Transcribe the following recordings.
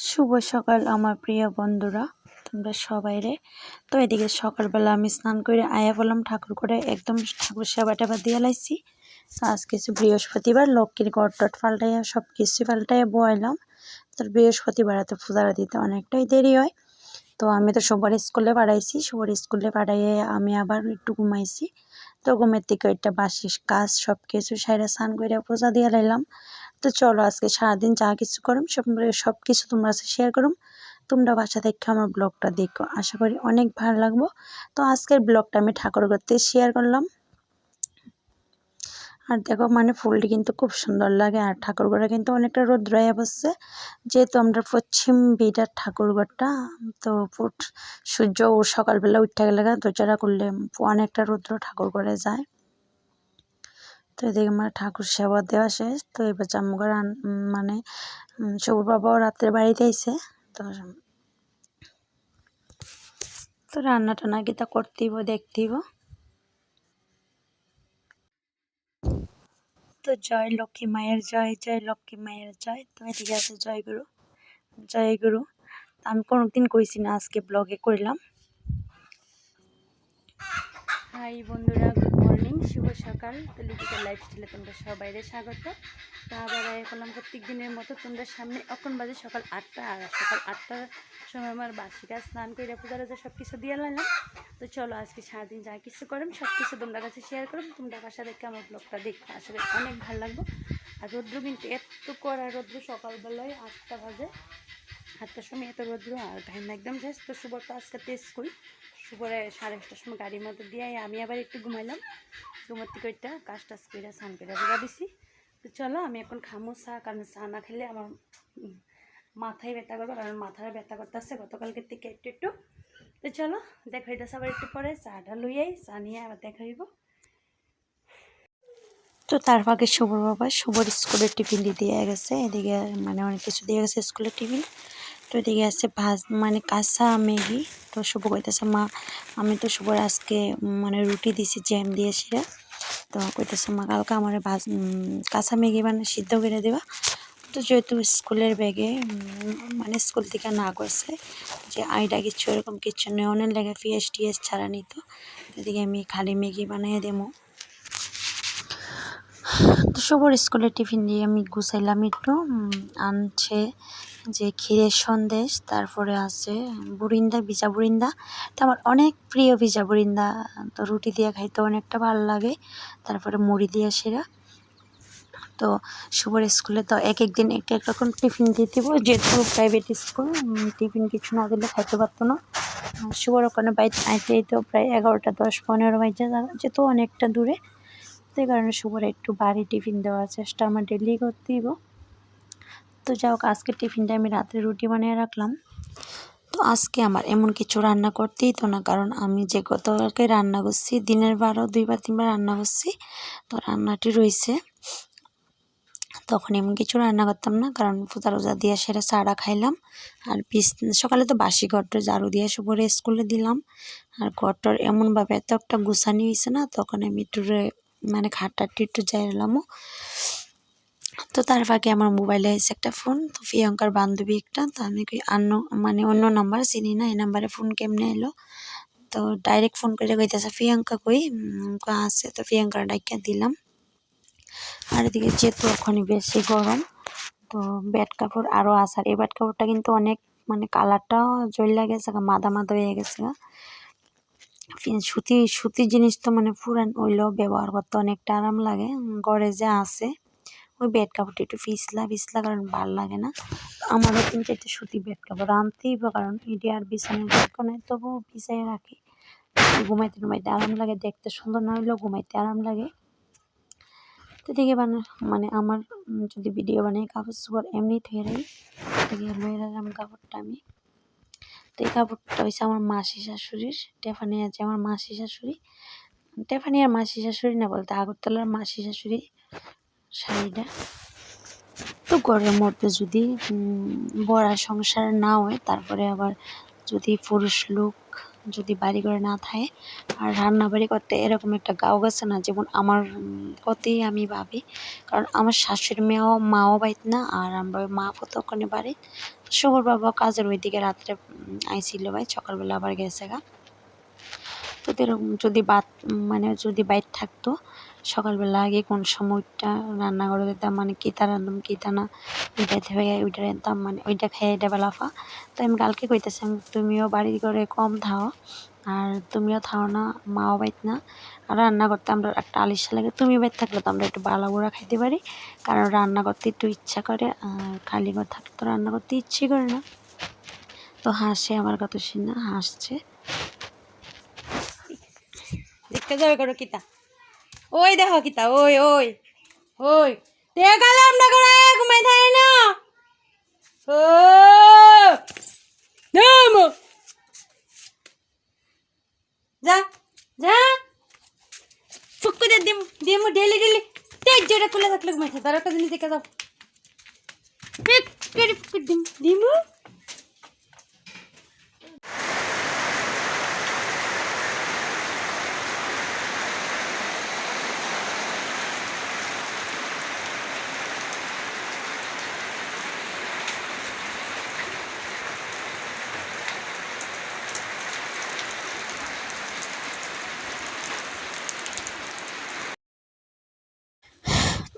শুভ সকাল, আমার প্রিয় বন্ধুরা। তোমরা সবাই রে। তো এদিকে সকালবেলা আমি স্নান করে আয়া বললাম ঠাকুর করে একদম ঠাকুর সেবা টেবা দিয়ে লাইছি। আজ কিছু বৃহস্পতিবার, লক্ষ্মীর গড় টট পাল্টাইয়া সব কিছু পাল্টাইয়া বয়লাম তোর বৃহস্পতিবার তো পূজারা দিতে অনেকটাই দেরি হয়। তো আমি তো সবার স্কুলে পাঠাইছি সবার স্কুলে পাঠাইয়ে আমি আবার একটু ঘুমাইছি। তো ঘুমের থেকে একটা বাসি কাজ সব কিছু সাইরা স্নান করে পূজা দিয়ে লাইলাম। তো চলো আজকে সারাদিন যা কিছু করুম, সব সব কিছু তোমরা শেয়ার করুম। তোমরা বাসা দেখে আমার ব্লগটা দেখো। আশা করি অনেক ভালো লাগবো। তো আজকের ব্লগটা আমি ঠাকুর করতে শেয়ার করলাম। আর দেখো মানে ফুলটি কিন্তু খুব সুন্দর লাগে আর ঠাকুরঘরটা কিন্তু অনেকটা রোদ্র হয়ে বসছে যেহেতু আমরা পশ্চিম বিটার ঠাকুরঘরটা তো সূর্য ও সকালবেলা উঠতে গেলে দরজাটা করলে অনেকটা রৌদ্র ঠাকুরঘরে যায়। তো এদিকে আমার ঠাকুর সেবা দেওয়া শেষ। তো এবার জামুঘর মানে সবুর বাবাও রাত্রে বাড়িতে আইসে তো তো রান্না টান্না তা করতেইব, দেখতেইব। তো জয় লক্ষ্মী মায়ের জয় জয় লক্ষ্মী মায়ের জয়। তো এদিকে আছে জয় গুরু জয় গুরু। আমি কোনোদিন কইছি না, আজকে ব্লগে করলাম হাই বন্ধুরা মর্নিং, শুভ সকাল। তো লিপিকার লাইফস্টাইলে তোমরা সবাই স্বাগত। তো আবার করলাম প্রত্যেক দিনের মতো তোমরা সামনে। এখন বাজে সকাল আটটা, আর সকাল আটটার সময় আমার বাসিকা স্নান করে পূজার সব কিছু দিয়ে লাইলাম তো চলো আজকে সারাদিন যা কিছু করুন সব কিছু তোমরা কাছে শেয়ার করুন তোমরা বাসা দেখে আমার ব্লগটা দেখো আসলে অনেক ভালো লাগবে। আর রৌদ্র কিন্তু এত করা রৌদ্র সকালবেলায় আটটা বাজে। আটটার সময় এত রৌদ্র, আর ঘাইম একদম শেষ। তো শুভর তো আজকে টেস্ট করি শুভরে সাড়ে আটটার সময় গাড়ির মতো দিয়ে আমি আবার একটু ঘুমাইলাম। ঘুমার থেকে কাজ টাজ করে স্নান করে বুঝা দিছি। তো চলো, আমি এখন খামো চা, কারণ চা না খেলে আমার মাথায় ব্যথা করব, কারণ মাথায় ব্যথা করতে আসছে গতকালকে থেকে একটু একটু। তো চলো, দেখা হইতেছে আবার একটু পরে, চাটা লইয়াই চা নিয়ে আবার দেখা হইব। তো তার ফাঁকে শুভর বাবা, শুভর স্কুলের টিফিন দিয়ে গেছে, এদিকে মানে অনেক কিছু দিয়ে গেছে স্কুলের টিফিন। তো এদিকে আছে ভাজ মানে কাঁচা ম্যাগি। তো শুভ কইতেছে, মা, আমি তো শুভর আজকে মানে রুটি দিছি, জ্যাম দিয়ে সেটা তো কইতেছে, মা, কালকে আমার ভাজ কাঁচা ম্যাগি মানে সিদ্ধ করে দেবা। তো যেহেতু স্কুলের ব্যাগে মানে স্কুল থেকে না করছে, যে আইডা কিচ্ছু এরকম কিচ্ছু নেই, অনেক লেগে পিএস টিএস ছাড়া নিত। এদিকে আমি খালি ম্যাগি বানিয়ে দেবো। তো সবর স্কুলের টিফিন দিয়ে আমি গুছাইলাম একটু আনছে যে ক্ষীরের সন্দেশ, তারপরে আছে বুরিন্দা, ভিজা বুরিন্দা। তো আমার অনেক প্রিয় ভিজা বুরিন্দা। তো রুটি দিয়ে খাইতে অনেকটা ভালো লাগে। তারপরে মুড়ি দিয়ে সেরা। তো শুভর স্কুলে তো এক এক দিন এক এক রকম টিফিন দিয়ে দিব। যেহেতু প্রাইভেট স্কুল টিফিন কিছু না দিলে খাইতে পারতো না। শুভর ওখানে বাইরে আইতে তো প্রায় এগারোটা, দশ, পনেরো বাইজে যেহেতু অনেকটা দূরে। সেই কারণে শুভর একটু বাড়ি টিফিন দেওয়ার চেষ্টা আমার ডেলি করতেইব তো যাই হোক আজকে টিফিনটা আমি রাত্রে রুটি বানিয়ে রাখলাম। তো আজকে আমার এমন কিছু রান্না করতেই তো না, কারণ আমি যে গতকালকে রান্না করছি, দিনের বারো দুইবার তিনবার রান্না করছি, তো রান্নাটি রয়েছে। তখন এমন কিছু রান্না করতাম না, কারণ ফুতা রোজা দিয়ে সেটা চারা খাইলাম, আর পিস সকালে তো বাসি ঘরটা ঝাড়ু দিয়ে পরে স্কুলে দিলাম, আর ঘরটার এমনভাবে এত একটা গুছানি হয়েছে না, তখন আমি একটু মানে খাটটাটি একটু যাইলামও তো তার ফাঁকে আমার মোবাইলে এসে একটা ফোন, তো প্রিয়ঙ্কার বান্ধবী একটা, তো আমি অন্য মানে অন্য নাম্বার, চিনি না, এই নাম্বারে ফোন কেমনে এলো? তো ডাইরেক্ট ফোন করে কইতেছে, প্রিয়ঙ্কা কই? আছে, তো প্রিয়ঙ্কার ডাইকা দিলাম। আর এদিকে যেহেতু ওখানে বেশি গরম, তো ব্যাট কাপড় আরও আসার এই ব্যাট কাপড়টা কিন্তু অনেক মানে কালারটাও জ্বল গেছে মাদা মাদা হয়ে গেছে সুতি সুতির জিনিস তো মানে পুরান ওইলেও ব্যবহার করতে অনেকটা আরাম লাগে। ঘরে যে আছে ওই বেড কাপড়টা একটু পিছলা পিছলা কারণ ভালো লাগে না। আমারও কিন্তু একটা সুতি বেড কাপড় আনতেই কারণ এটি আর বিছানার দরকার তবুও বিছাই রাখি। ঘুমাইতে ঘুমাইতে আরাম লাগে, দেখতে সুন্দর না হইলেও ঘুমাইতে আরাম লাগে। তো দেখে মানে আমার যদি ভিডিও বানাই কাপড় চোপড় এমনি থেকে রাখি দেখে লয়ে রাখলাম কাপড়টা আমি। তো এই কাপড়টা হয়েছে আমার মাসি শাশুড়ির, টেফানি আছে আমার মাসি শাশুড়ি। টেফানি আর মাসি শাশুড়ি না বলতে আগরতলার মাসি শাশুড়ি। শাড়িটা। তো ঘরের মধ্যে যদি বড়া সংসার না হয় তারপরে আবার যদি পুরুষ লোক যদি বাড়ি করে না থাকে আর রান্না বাড়ি করতে এরকম একটা গাও গেছে না যেমন আমার প্রতি আমি ভাবি কারণ আমার শাশুড়ি মেয়েও মাও বাইত না আর আমরা মা প্রতক্ষণে বাড়ি। শুভর বাবা কাজের ওইদিকে রাত্রে উম, আইছিল ভাই সকালবেলা আবার গেছে গা। তো এরকম যদি বাত মানে যদি বাইর থাকতো সকালবেলা আগে কোন সময়টা রান্না করে দিতাম মানে কিতা রান্ধতাম কিতা না, ওইটা থেকে ওইটা রান্ধতাম মানে ওইটা খেয়ে এটা বেলাফা তো আমি কালকে কইতেছি তুমিও বাড়ি করে কম থাও, আর তুমিও থাও না, মাও বাইত না। আর রান্না করতে আমরা একটা আলিশা লাগে, তুমি বাইর থাকলে তো আমরা একটু বালা বুড়া খাইতে পারি, কারণ রান্না করতে একটু ইচ্ছা করে, আর খালি ঘর থাকলে তো রান্না করতে ইচ্ছে করে না। তো হাসে, আমার কথা শুনে হাসছে। দেখতে যাবে করো কিতা। ওই দেখো কিতা, ওই ওই ওই। দেখালাম না করে ঘুমাই থাকে না। ও। যা যা। ফুক্কু দে দিম দিম ডেলি ডেলি তেজ জোরে খুলে থাকলে ঘুমাইছে তার একটা জিনিস দেখে পিক করে ফুক্কু দিম দিমু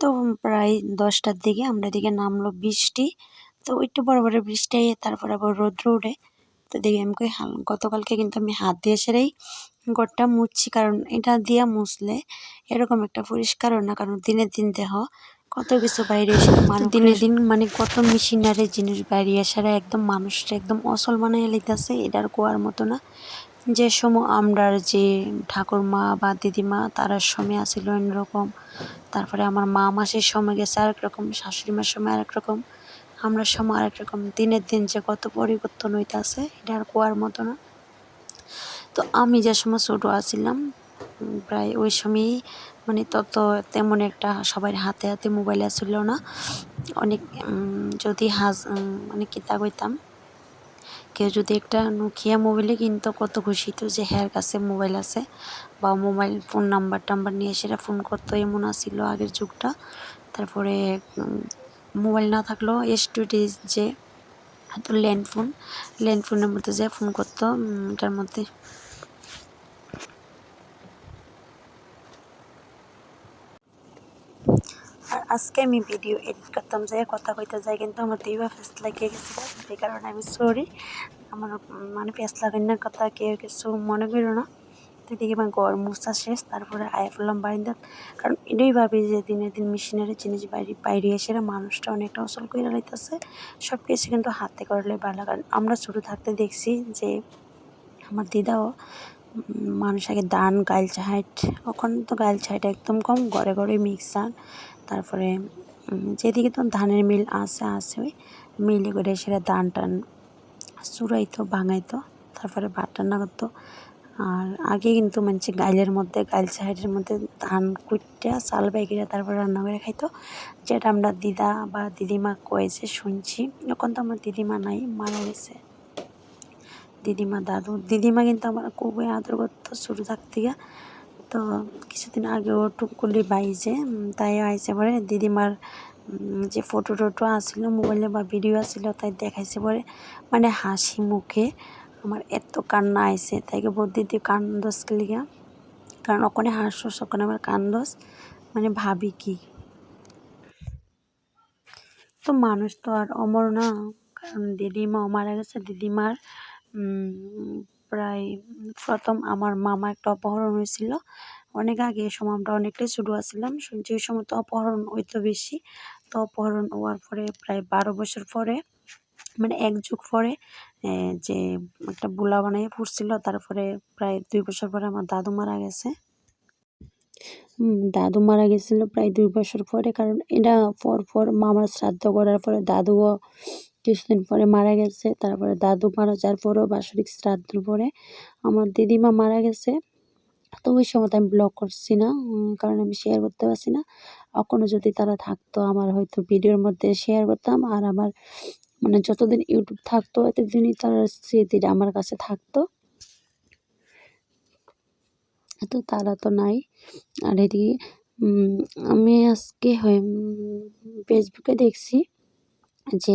তো প্রায় দশটার দিকে আমরা দিকে নামলো বৃষ্টি। তো একটু বড় বড় বৃষ্টি তারপর আবার রৌদ্র উঠে। তো দেখি আমি কই গতকালকে কিন্তু আমি হাত দিয়ে সেরেই গোড়টা মুছছি কারণ এটা দিয়া মুছলে এরকম একটা পরিষ্কার না কারণ দিনের দিন দেহ কত কিছু বাইরে এসে দিনে দিন মানে কত মেশিনারি জিনিস বাইরে এসারে একদম মানুষটা একদম অসল বানাইয়া লইতাছে এটার কোয়ার মতো না। যে সময় আমরার যে ঠাকুরমা বা দিদিমা তারা সময় আসিল অন্যরকম তারপরে আমার মা মাসের সময় গেছে আরেক রকম শাশুড়ি মার সময় আরেক রকম আমরা সময় আরেক রকম দিনের দিন যে কত পরিবর্তন হইতাছে এটা আর কোয়ার মতো না। তো আমি যে সময় ছোটো আছিলাম উম, প্রায় ওই সময়ই মানে তত তেমন একটা সবার হাতে হাতে মোবাইল আসছিল না। অনেক যদি হাজ মানে কিতা কইতাম কেউ যদি একটা নোকিয়া মোবাইলে কিনতো, কত খুশি তো যে হ্যার কাছে মোবাইল আছে বা মোবাইল ফোন নাম্বার টাম্বার নিয়ে সেটা ফোন করতো, এমন আসছিল আগের যুগটা। তারপরে মোবাইল না থাকলেও এস টুটি যে ল্যান্ড ফোন, ল্যান্ড ফোনের মধ্যে যে ফোন করতো এটার মধ্যে আজকে আমি ভিডিও এডিট করতাম যাই কথা কইতে যাই, কিন্তু আমার দুইবার ফেস লাগিয়ে গেছিল সেই কারণে আমি সরি আমার মানে ফেস লাগানোর কথা, কেউ কিছু মনে করো না। তো আমার ঘর মুছা শেষ, তারপরে আয়া ফেললাম বারিন্দাত কারণ এটাই ভাবি যে দিনে দিন মেশিনারি জিনিস বাইরে বাইরে এসে মানুষটা অনেকটা অসল করে লাইতেছে। সব কিছু কিন্তু হাতে করলে ভালো কারণ আমরা ছোটো থাকতে দেখছি যে আমার দিদাও মানুষ আগে ধান গাইল চাহাইট ওখানে তো গাইল চাহাইট একদম কম, ঘরে ঘরে মিক্সার, তারপরে যেদিকে তো ধানের মিল আছে আছে ওই মিলে করে সেটা ধান টান চুরাইতো ভাঙাইতো, তারপরে ভাত রান্না করতো আর আগে কিন্তু মানে গাইলের মধ্যে, গাইল সাইডের মধ্যে ধান কুইটা চাল বাইকিরা তারপরে রান্না করে খাইতো। যেটা আমরা দিদা বা দিদিমা কয়েছে শুনছি, এখন তো আমার দিদিমা নাই, মারা গেছে। দিদিমা দাদু দিদিমা কিন্তু আমার খুবই আদর করতো ছোটো থাকতে তো কিছুদিন আগে আগেও টুকুলি উম, তাই আইসে পরে দিদিমার যে ফটো টটো আসছিল মোবাইলে বা ভিডিও আসছিল তাই দেখাইছে পরে। মানে হাসি মুখে আমার এত কান্না আইছে তাইকে বলতে দিদি কান্দস লিগা? কারণ ওখানে হাসস ওখানে আমার কান্দস। মানে ভাবি কি? তো মানুষ তো আর অমর না কারণ দিদিমা মারা গেছে দিদিমার প্রায় প্রথম আমার মামা একটা অপহরণ হয়েছিল। অনেক আগে এ সময় আমরা অনেকটাই ছোটো শুনছি ওই সময় তো অপহরণ হইতো বেশি। তো অপহরণ হওয়ার পরে প্রায় বারো বছর পরে মানে এক যুগ পরে যে একটা বুলা বানাইয়ে ফুটছিল তারপরে প্রায় দুই বছর পরে আমার দাদু মারা গেছে। দাদু মারা গেছিল প্রায় দুই বছর পরে, কারণ এটা পর পর মামার শ্রাদ্ধ করার পরে দাদুও কিছুদিন পরে মারা গেছে, তারপরে দাদু মারা যাওয়ার পরেও বাৎসরিক শ্রাদ্ধর পরে আমার দিদিমা মারা গেছে। তো ওই সময় আমি ব্লগ করছি না কারণ আমি শেয়ার করতে পারছি না। এখনও যদি তারা থাকতো, আমার হয়তো ভিডিওর মধ্যে শেয়ার করতাম। আর আমার মানে যতদিন ইউটিউব থাকতো, এতদিনই তার স্মৃতিটা আমার কাছে থাকতো। তো তারা তো নাই। আর এদিকে আমি আজকে হয় ফেসবুকে দেখছি। যে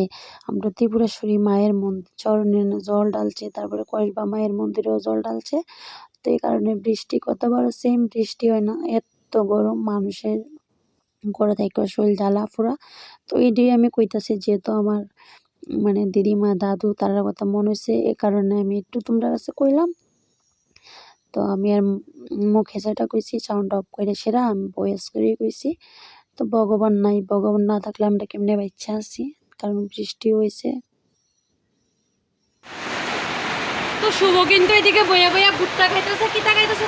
আমরা ত্রিপুরেশ্বরী মায়ের মন্দির চরণে জল ঢালছে, তারপরে কয়েকবার মায়ের মন্দিরেও জল ঢালছে। তো এই কারণে বৃষ্টি কতবারও সেম বৃষ্টি হয় না, এত গরম মানুষের ঘরে থেকে শরীর জ্বালা ফোড়া তো এটাই আমি কইতাছি, যেহেতু আমার মানে দিদিমা, দাদু, তারার কথা মনে হয়েছে এ কারণে আমি একটু তোমরা কাছে কইলাম। তো আমি আর মুখে যেটা কইছি সাউন্ড অফ করে সেরা আমি ভয়েস করেই কইছি। তো ভগবান নাই, ভগবান না থাকলে আমরা কেমনে বাচ্চা আছি? কারণ বৃষ্টি হয়েছে। তো শুভ কিন্তু এদিকে বইয়া বইয়া ভুট্টা খাইতেছে কিতা খাইতেছে?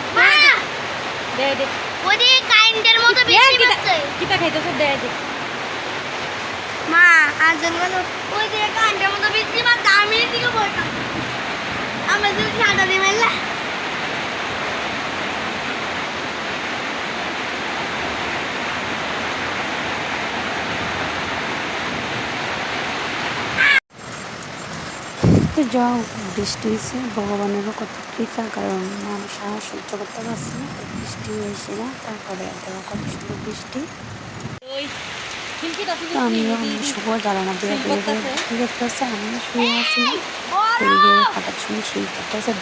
দে দে ওদিকে কারেন্টের মতো দে, বৃষ্টি কিতা- খাইতেছে? দে দে। মা আর জঙ্গল ওইদিকে কারেন্টের মতো বৃষ্টি পড়ছে আমি এদিকে বলতাম আমরা যদি সাদা দিয়ে মেলা যাও বৃষ্টি হয়েছে, ভগবানেরও কত কৃপা, কারণ মানুষ আর সহ্য করতে পারছে না। বৃষ্টি হয়েছে না, তারপরে কত সুন্দর বৃষ্টি। তো আমিও শুভ। আমিও শুয়ে আছি।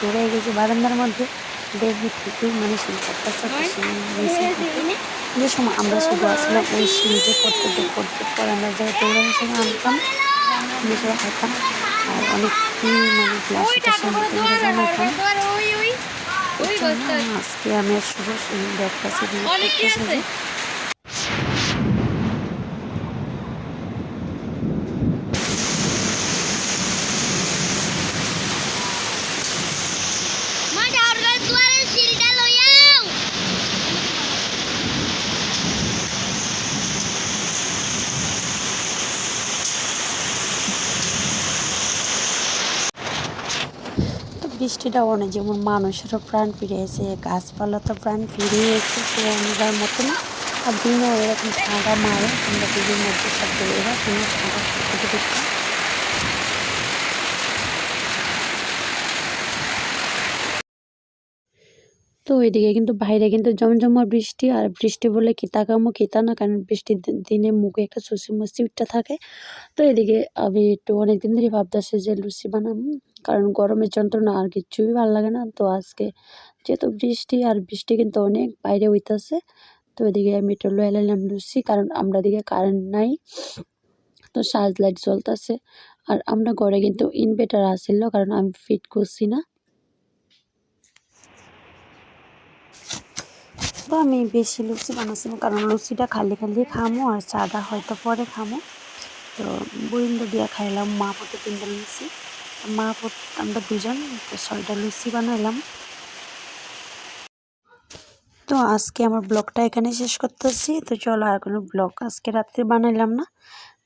দৌড়ে বারান্দার মধ্যে। দেখবি মানে যে সময় আমরা ওই যে আমরা আনতাম আর অনেক মানে গ্লাসে টাসে বানাইতাম ওই ওই ওই তো বস্তা। আজকে আমি শুভ শিল দেখতেছি অনেক কি আছে মা ডাউরগার দুয়ারে শিলটা লইয়াও তো বৃষ্টিটা অনেক, যেমন মানুষেরও প্রাণ ফিরিয়েছে গাছপালা তো প্রাণ ফিরিয়েছে সে অনুযায়ী মতো না আর দিনও এরকম ঠান্ডা মারে, আমরা দিদির মধ্যে সব দেখতে তো এদিকে কিন্তু বাইরে কিন্তু জমজমা বৃষ্টি, আর বৃষ্টি বলে কিতা কামো কিতা না, কারণ বৃষ্টির দিনে মুখে একটা সুসি মুসি থাকে। তো এদিকে আমি একটু অনেকদিন ধরে ভাবতেছি যে লুচি বানাবো। কারণ গরমের যন্ত্রণা আর কিচ্ছুই ভালো লাগে না। তো আজকে যেহেতু বৃষ্টি আর বৃষ্টি কিন্তু অনেক বাইরে হইতাছে, তো এদিকে একটু লয়ে লাইলাম লুচি কারণ আমরা দিকে কারেন্ট নাই। তো সাজ লাইট জ্বলতেছে আর আমরা ঘরে কিন্তু ইনভার্টার আসিল কারণ আমি ফিট করছি না। তো আমি বেশি লুচি বানাচ্ছি না কারণ লুচিটা খালি খালি খামো আর চাটা হয়তো পরে খামো। তো বরিন্দা দিয়া খাইলাম, মা পুতে তিনটা লুচি মা আমরা দুজন ছয়টা লুচি বানাইলাম তো আজকে আমার ব্লগটা এখানে শেষ করতেছি। তো চলো আর কোনো ব্লগ আজকে রাত্রে বানাইলাম না।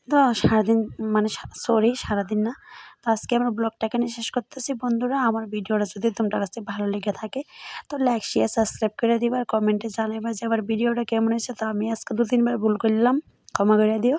তো সারাদিন মানে সরি সারাদিন না। তো আজকে আমার ব্লগটা এখানে শেষ করতেছি। বন্ধুরা, আমার ভিডিওটা যদি তোমার কাছে ভালো লেগে থাকে, তো লাইক শেয়ার সাবস্ক্রাইব করে দিবা আর কমেন্টে জানাইবা যে আমার ভিডিওটা কেমন হয়েছে। তো আমি আজকে দু তিনবার ভুল করলাম। ক্ষমা করে দিও।